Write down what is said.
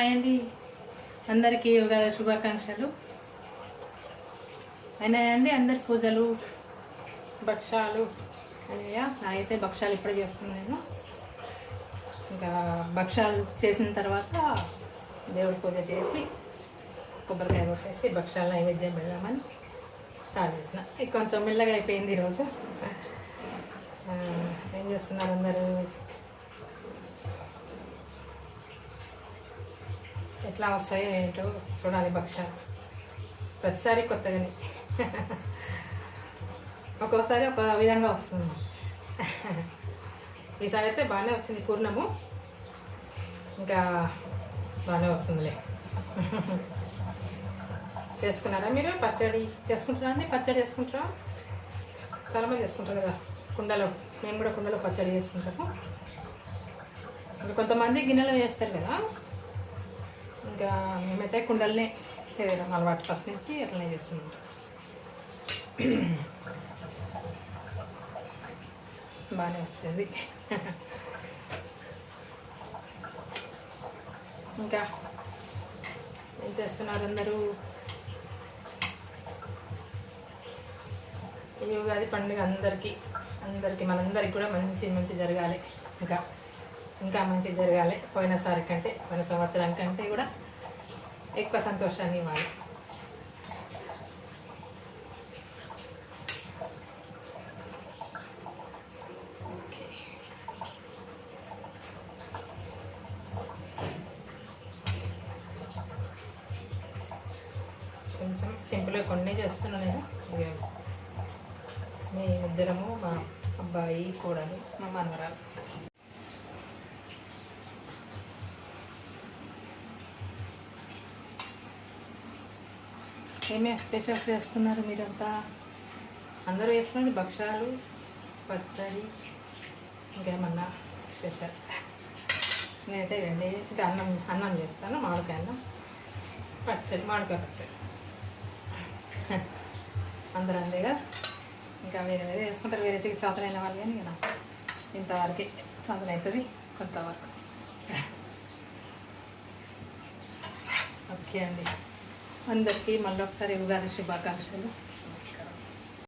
Hi అండి అందరికీ ఉగాది శుభాకాంక్షలు. అయినాయండి అందరి పూజలు భక్షాలు. అయ్యా అయితే భక్షాలు ఇప్పుడే చేస్తున్నాను నేను. ఇంకా భక్షాలు చేసిన తర్వాత దేవుడి పూజ చేసి కొబ్బరికాయ కొట్టేసి భక్షాల నైవేద్యం పెడదామని స్టార్ట్ చేసిన. కొంచెం మెల్లగా అయిపోయింది ఈరోజు ఏం చేస్తున్నారు అందరూ? ఎట్లా వస్తాయో ఏంటో చూడాలి భక్ష్యాలు. ప్రతిసారి కొత్తగానే. ఒక్కోసారి ఒక విధంగా వస్తుంది. ఈసారి అయితే బాగానే వచ్చింది పూర్ణము. ఇంకా బాగానే వస్తుందిలే. చేసుకున్నారా మీరు? పచ్చడి చేసుకుంటారా అండి? పచ్చడి చేసుకుంటారా చాలామంది చేసుకుంటారు కదా కుండలో. మేము కూడా కుండలో పచ్చడి చేసుకుంటాము. కొంతమంది గిన్నెలో చేస్తారు కదా. ఇంకా మేమైతే కుండలనే చేయడం అలవాటు ఫస్ట్ నుంచి ఇట్లనే చేస్తున్నాం. బాగానే వచ్చింది. ఇంకా ఏం చేస్తున్నారు అందరూ? ఈ ఉగాది పండుగ అందరికీ అందరికీ మనందరికి కూడా మంచి మంచి జరగాలి. ఇంకా ఇంకా మంచి జరగాలి. పోయినసారి కంటే పోయిన సంవత్సరం కంటే కూడా ఎక్కువ సంతోషాన్ని ఇవ్వాలి. కొంచెం సింపుల్గా కొన్ని చేస్తున్నాను నేను. ఇక మీ ఇద్దరము మా అబ్బాయి కోడలు మా మనవరాలు. ఏమేమి స్పెషల్స్ చేస్తున్నారు మీరంతా? అందరూ వేసుకోండి భక్షాలు పచ్చడి ఇంకేమన్నా స్పెషల్? నేనైతే ఇవ్వండి ఇంకా అన్నం అన్నం చేస్తాను మామిడికాయ అన్నం పచ్చడి మామిడికాయ పచ్చడి. అందరూ అందేగా ఇంకా వేరే వేరే వేసుకుంటారు వేరే చదువులైన వాళ్ళు కానీ కదా. ఇంతవరకే చేతన అవుతుంది కొంతవరకు. ఓకే అండి. అందరికీ మళ్ళీ ఒకసారి ఉగాది శుభాకాంక్షలు.